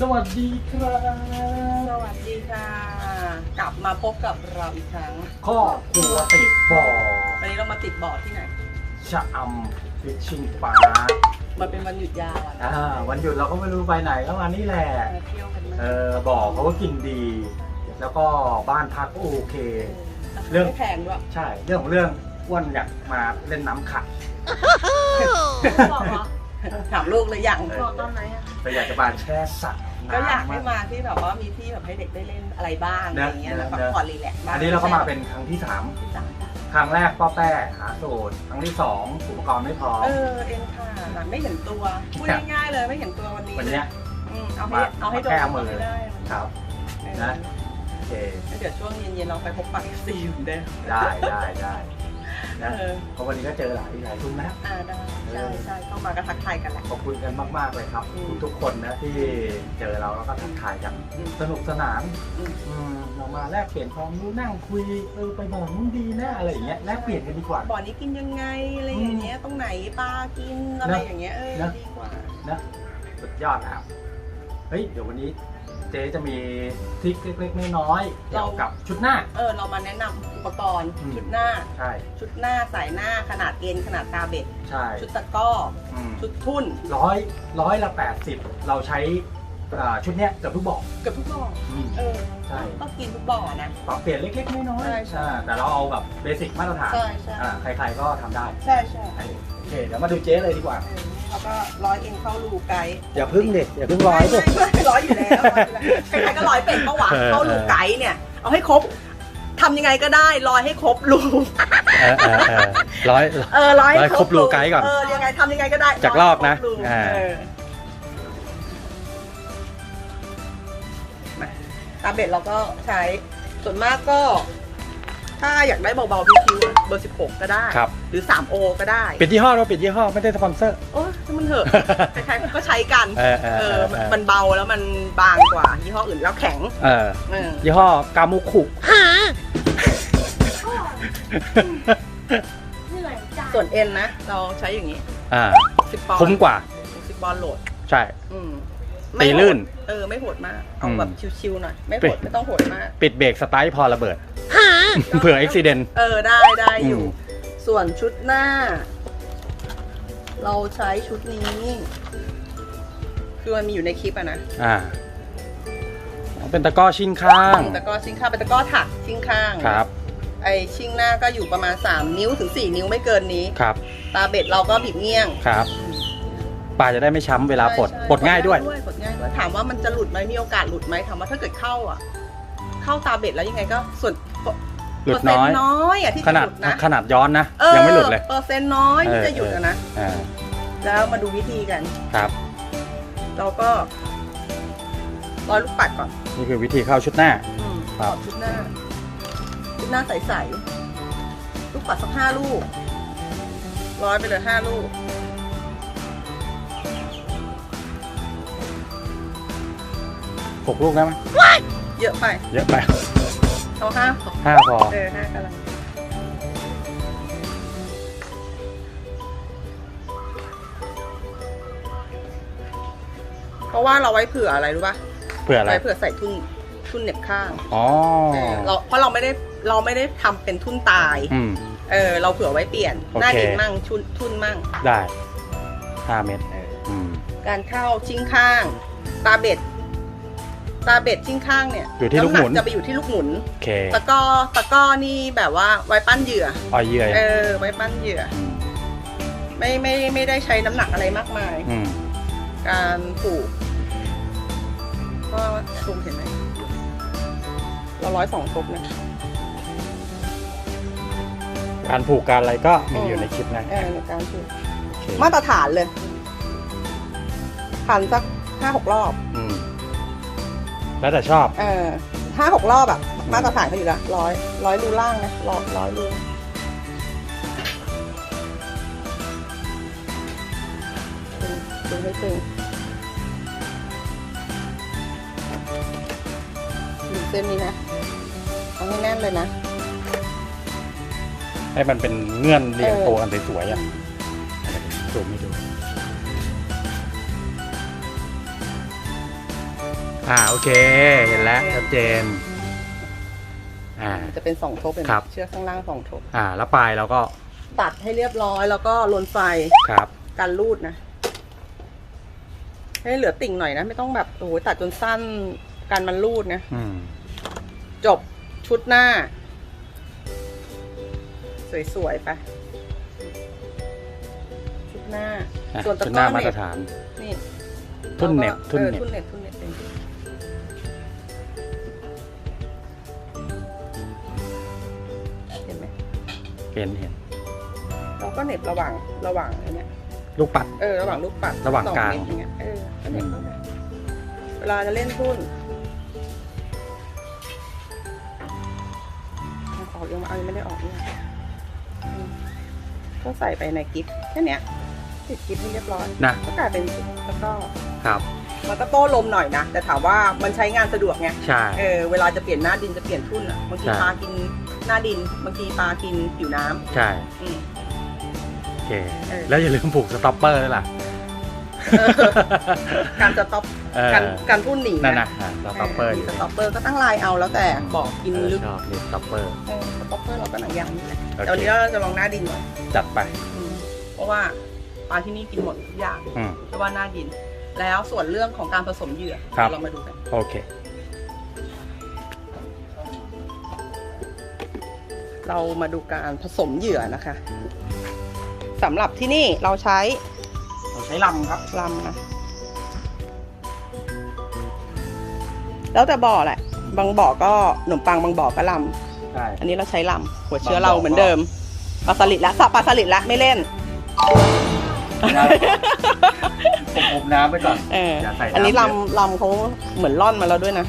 สวัสดีครับสวัสดีค่ะ กลับมาพบกับเราอีกครั้งครอบครัวติดบ่อวันนี้เรามาติดบ่อที่ไหนชะอำฟิชชิงปาร์มันเป็นวันหยุดยาวอะนะอ่าวันหยุดเราก็ไม่รู้ไปไหนก็มานี่แหละมาเที่ยวกันไหมเออบ่อเขาก็กินดี แล้วก็บ้านพักก็โอเค เรื่อง ไม่แพงด้วยใช่ เรื่องของเรื่องอ้วนอยากมาเล่นน้ำขัดบอกเหรอ ถามลูกเลยยังเออบอกตอนไหนอะแต่อยากจะมาแช่สระก็อยากให้น้ำมาที่แบบว่ามีที่แบบให้เด็กได้เล่นอะไรบ้างอะไรอย่างเงี้ยเนแล้อะวก็เนอะผ่อนรีแลกซ์บ้างอันนี้เราก็มาเป็นครั้งที่สามที่สามครั้งแรกป้อแป้หาสูตรครั้งที่สองอุปกรณ์ไม่พร้อมเออเอ็นค่ะไม่เห็นตัวพูดง่ายๆเลยไม่เห็นตัววันนี้วันเนี้ยอืมเอาให้มาเอาให้โดนแก้มือให้ได้ครับเออนะโอเค แล้วเดี๋ยวช่วงเย็นๆเราไปพบปะเอฟซีอยู่เด้อได้ได้ได้ นะเออ เพราะวันนี้ก็เจอหลายหลายทุ่มแล้ว อ่าได้ใช่ใช่เข้ามาก็ทักทายกันแหละ ขอบคุณกันมาก ๆ เลยครับ อืมทุกๆคนนะที่เจอเราแล้วก็ทักทายกันอืมสนุกสนานอืม อืมเรามาแลกเปลี่ยนความรู้นั่งคุยเออไปบ่อนู้นดีนะอะไรอย่างเงี้ยแลกเปลี่ยนกันดีกว่า บ่อนี้กินยังไงอะไรอย่างเงี้ยตรงไหนปลากินอะไรอย่างเงี้ยเออนะ ดีกว่า นะสุดยอดนะครับ เฮ้ยเดี๋ยววันนี้เจ๊จะมีทริคเล็กๆน้อยๆเกี่ยวกับชุดหน้า เออ เรามาแนะนำอุปกรณ์ อืม ชุดหน้า ใช่ ชุดหน้าสายหน้าขนาดเอ็นขนาดตาเบ็ด ใช่ชุดตะกร้อ อืมชุดทุ่น ร้อยร้อยละแปดสิบเราใช้อ่าชุดเนี้ยเกือบทุกบ่อเกือบทุกบ่ออืม เออใช่ก็กินทุกบ่อนะ ปรับเปลี่ยนเล็กๆน้อยใช่ๆใช่อ่าแต่เราเอาแบบเบสิกมาตรฐานใช่ใช่อ่าใครๆก็ทำได้ใช่ใช่โอเคเดี๋ยวมาดูเจ๊เลยดีกว่า เออแล้ว ก็ร้อยเอ็นเข้ารูไกด์อย่าพึ่งเด็กอย่าพึ่งร้อยไม่ไม่ไม่ร้อยอยู่แล้วร้อยอยู่แล้วใครๆก็ร้อยเป็นเมื่อวานเข้ารูไกด์เนี่ย เอาให้ครบทำยังไงก็ได้ร้อยให้ครบรูเออเออเออร้อยเออร้อยร้อยครบรูไกด์ก่อนเออยังไงทำยังไงก็ได้จากลอกนะร้ยครบรูอ่าเออมาตาเบ็ดเราก็ใช้ส่วนมากก็ ถ้าอยากได้เบาๆพิวๆเบอร์ 16 ก็ได้ ครับ หรือ 3O ก็ได้ ปิดยี่ห้อเราปิดยี่ห้อไม่ได้สปอนเซอร์ โอ้ยให้มันเถอะ ใครๆก็ใช้กันเออเออเอเอออมันเออ มันเบาแล้วมันบางกว่ายี่ห้ออื่นแล้วแข็งเออเออยี่ห้อกามุคุส่วนเอ็นนะ เราใช้อย่างนี้ อ่าสิบปอนด์คุ้มกว่าสิบปอนด์โหลด ใช่ อืม ตีลื่นไม่โหดเออไม่โหดมากเอาอืมแบบชิวๆหน่อย ไม่โหปิดดไม่ต้องโหดมาก ปิดเบรกสไตล์พอระเบิดเผื่ออุบิเหตุเออได้ได้อยู่อืมส่วนชุดหน้า เราใช้ชุดนี้ คือมันมีอยู่ในคลิปอะนะอ่าเป็นตะกร้อชิ่งข้างแต่ก็ชิงข้างเป็นตะกร้อถักชิงข้างครับไอชิงหน้าก็อยู่ประมาณ 3 นิ้วถึง 4 นิ้วไม่เกินนี้ครับ ตาเบ็ดเราก็บิดเงี้ยงครับปลาจะได้ไม่ช้ำเวลาปลดใช่ปลดง่ายด้วย ปลดง่ายด้วยถามว่ามันจะหลุดไหมมีโอกาสหลุดไหมถามว่าถ้าเกิดเข้าอะ เข้าตาเบ็ดแล้วยังไงก็ส่วนหลุดน้อยเปร์เซ็ต์น้อยอะที่ขจะนาหดลุดนะขนาดย้อนนะออยังไม่หลุดเลยเปอร์เซ็นต์น้อยที่เออจะหยุดอะนะอ่าแล้วมาดูวิธีกันครับ เราก็ร้อยลูกปัดก่อน นี่คือวิธีเข้าชุดหน้าอืมครับถอดชุดหน้า ชุดหน้าใสๆลูกปัดสักห้าลูกร้อยไปเลยห้าลูก หกลูกได้ไหมเยอะไปเยอะไปเอาห้าห้าพอเออห้ากำลังเพราะว่าเราไว้เผื่ออะไรรู้ป่ะเผื่ออะไร ไว้เผื่อใส่ทุ่นทุ่นเหน็บข้างอ๋อเออเราเพราะเราไม่ได้เราไม่ได้ทำเป็นทุ่นตาย อืม เออ เราเผื่อไว้เปลี่ยน โอเค หน้าดินมั่งชุนทุ่นมั่ง ได้ห้าเม็ดอืมการเข้าชิงข้าง ตาเบ็ด ตาเบ็ดชิงข้างเนี่ยอยู่ที่ลูกหมุนำจะไปอยู่ที่ลูกหมุน โอเคตะกร้อตะกร้อนี่แบบว่าไว้ปั้นเหยื่อออยเยื่อเออ ไว้ปั้นเหยื่อมไม่ไม่ไม่ได้ใช้น้ำหนักอะไรมากมาย อืมการผูกก็ซูมเห็นไหมเราร้อยสองครบนะ การผูกการอะไรก็มีอยู่ในคลิปนะเออในการผูกโอเคมาตรฐานเลยพันสักห้าหกรอบอืม แล้วแต่ชอบ เออห้าหกรอบแบบมาตรฐานเขาอยู่ละร้อยร้อยรูล่างนะร้อยร้อยรูตึงตึงให้ตึงดูเส้นนี้นะเอาให้แน่นเลยนะ ให้มันเป็นเงื่อนเรียงเออตัวกันสวยๆอะสูมไม่ดู อ่าโอเค เห็นแล้วชัดเจน อ่า จะเป็นสองทบเป็นครับ เชือกข้างล่างสองทบ อ่า แล้วปลายเราก็ตัดให้เรียบร้อยแล้วก็ลนไฟครับ กันรูดนะ ให้เหลือติ่งหน่อยนะ ไม่ต้องแบบโอ้โหตัดจนสั้นกันมันรูดนะ อืม จบชุดหน้า สวยๆไปชุดหน้า อะส่วนตะชุดกหร้น้าอมาเหตน็รบฐาน นี่ทุ่นเหน็บแล้วก็ทุ่นออเหน็บทุ่นเหน็บทุ่นเหน็บเอง เห็นเห็นเราก็เหน็บระหว่างระหว่างไอ้เนี้ยลูกปัด เออระหว่างลูกปัดระหว่างสอกลาง เม็ดอย่างเงี้ยเออก็เหน็บเข้าไปเวลาจะเล่นทุ่นออกยังมาเอายังไม่ได้ออกเนี่ยอืมก็ใส่ไปในกิฟต์แค่เนี้ยติดกิฟต์ให้เรียบร้อยนะ ก็กลายเป็นแล้วก็ครับ มันก็โต้ลมหน่อยนะแต่ถามว่ามันใช้งานสะดวกไง ใช่ เออเวลาจะเปลี่ยนหน้าดินจะเปลี่ยนทุ่นอะบางทีใช่ปลากิน หน้าดินบางทีปลากินผิวน้ำใช่ อืม โอเค เออ แล้วอย่าลืมผูกสต็อปเปอร์ด้วยล่ะเออการสต็อปเออการการทุ่นหนีนั่นนะอ่าสต็อปเปอร์อมียู่สต็อปเปอร์ก็ตั้งลายเอาแล้วแต่บอกกินเออลึกชอบนี่สต็อปเปอร์เออสต็อปเปอร์เราก็หนังยางนี่แหละโอเคแต่วันนี้เราจะลองหน้าดินก่อนจัดไปอืมเพราะว่าปลาที่นี่กินหมดทุกอย่างอืม เพราะว่าหน้าดิน แล้วส่วนเรื่องของการผสมเหยื่อครับ เรามาดูกัน โอเค เรามาดูการผสมเหยื่อนะคะสำหรับที่นี่เราใช้เราใช้ลำครับลำนะแล้วแต่บ่อแหละ บางบ่อก็ขนมปังบางบ่อก็ลใช่ำอันนี้เราใช้ลำหัวเชื้อบางบ่อเราเหมือนเดิมปลาสลิดละสับปลาสลิดละไม่เล่นผมอมน้ำไปก่อนเอออย่าใส่น้ำอันนี้เยอะลำลำเขาเหมือนร่อนมาแล้วด้วยนะ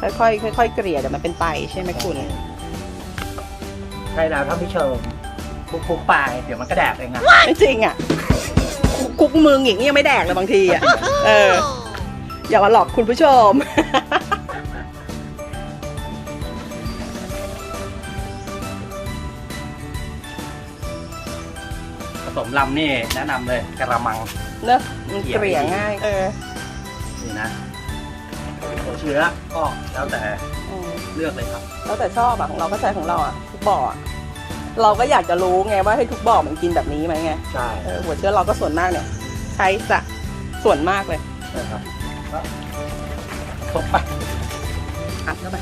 ค่อยๆค่อยๆเกลี่ยเดี๋ยวมันเป็นไตใช่ไหมคุณ ใช่แล้วท่านผู้ชมคุกๆไปเดี๋ยวมันก็แดกเองอะไม่จริงอะกุ๊กมึงอย่างนี้ยังไม่แดกเลยบางทีอะ เออ อย่ามาหลอกคุณผู้ชม ผสมลำนี่แนะนำเลยกระมังเนอะมันเกลี่ยง่าย เออ นี่นะ หัวเชื้อก็แล้วแต่อืมเลือกเลยครับ แล้วแต่ชอบอะของเราก็ใช้ของเราอะทุกบ่ออะเราก็อยากจะรู้ไงว่าให้ทุกบ่อมันกินแบบนี้ไหมไงใช่เออหัวเชื้อเราก็ส่วนมากเนี่ย ใช้จะส่วนมากเลยนะครับแล้วส่งไปอัดเข้าไป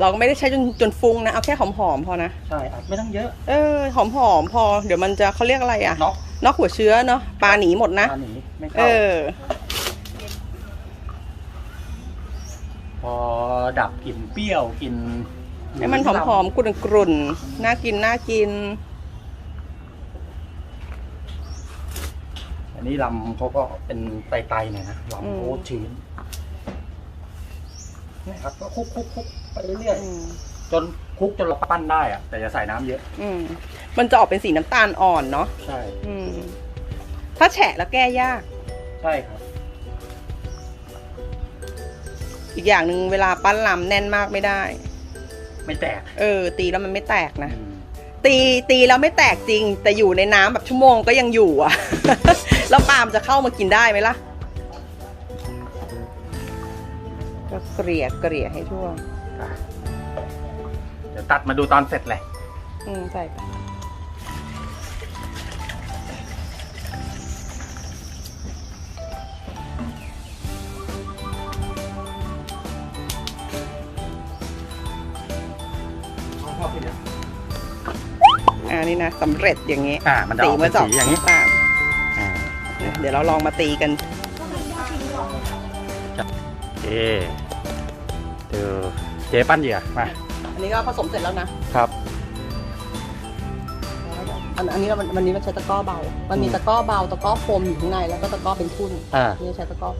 เราก็ไม่ได้ใช้จนจนฟุ้งนะเอาแค่หอมๆพอนะใช่อัดไม่ต้องเยอะเออหอมๆพอ เดี๋ยวมันจะเขาเรียกอะไรอะน็อกนอกหัวเชื้อเนาะปลาหนีหมดนะปลาหนีไม่เอเข้าอ พอดับกลิ่นเปรี้ยวกลิ่นให้มันหอมๆกรุ่นๆน่ากินน่ากิน อันนี้ลำเขาก็เป็นไตๆหน่อยนะอืมลำโคตรชื้นนี่ครับก็คลุกคลุกคลุกไปเรื่อยอืมๆจนคลุกจนเราปั้นได้อะแต่อย่าใส่น้ำเยอะ อืมมันจะออกเป็นสีน้ำตาลอ่อนเนาะใช่ อืมถ้าแฉะแล้วแก้ยาก ใช่ครับ อีกอย่างหนึ่งเวลาปั้นลำแน่นมากไม่ได้ ไม่แตกเออ ตีแล้วมันไม่แตกนะ อืมตีตีแล้วไม่แตกจริง แต่อยู่ในน้ำแบบชั่วโมงก็ยังอยู่อะ แล้วปลามนจะเข้ามากินได้ไหมล่ะ ก็เกลี่ยเกลี่ยให้ทั่วอะเดี๋ยวตัดมาดูตอนเสร็จเลย อืมใส่ไป อ่านี่นะสำเร็จอย่างนี้อ่ามันจะออกเป็นจะสีอย่างนี้นี้ตามอ่าเดี๋ยวเราลองมาตีกันโอเคเดี๋ยวเจ๊ปั้นเหยื่อมาอันนี้ก็ผสมเสร็จแล้วนะครับอันอันนี้เราวันนี้เราใช้ตะกร้อเบา มันมีอืมตะกร้อเบาตะกร้อโฟมอยู่ข้างในแล้วก็ตะกร้อเป็นทุ่นอ่านี่ใช้ตะกร้อ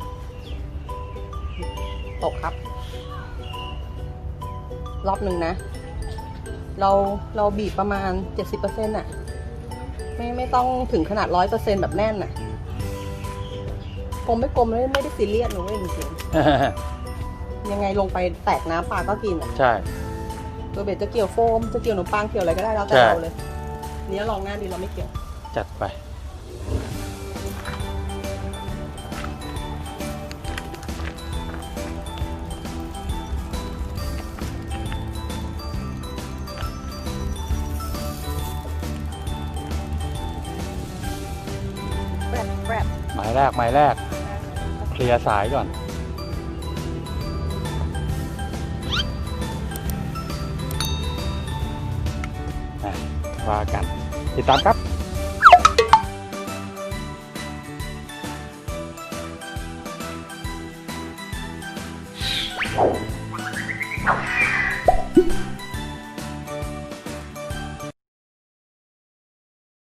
ตกครับ รอบหนึ่งนะ เราเราบีบประมาณเจ็ดสิบเปอร์เซ็นต์ะไม่ไม่ต้องถึงขนาดร้อยเปอร์เซ็นแบบแน่นอะกลมไม่กลมไม่ไม่ได้ซีเรียสนะเว้ยจริงๆยังไงลงไปแตกน้ำปลาก็กินอะใช่ตัวเบ็ดจะเกี่ยวโฟมจะเกี่ยวขนมปังเกี่ยวอะไรก็ได้แล้วแต่ใช่เราเลย เนี้ยลองหน้าดีเราไม่เกี่ยว จัดไปายแรกไม้แรก เคลียร์สายก่อนว่ากัน ติดตามครับ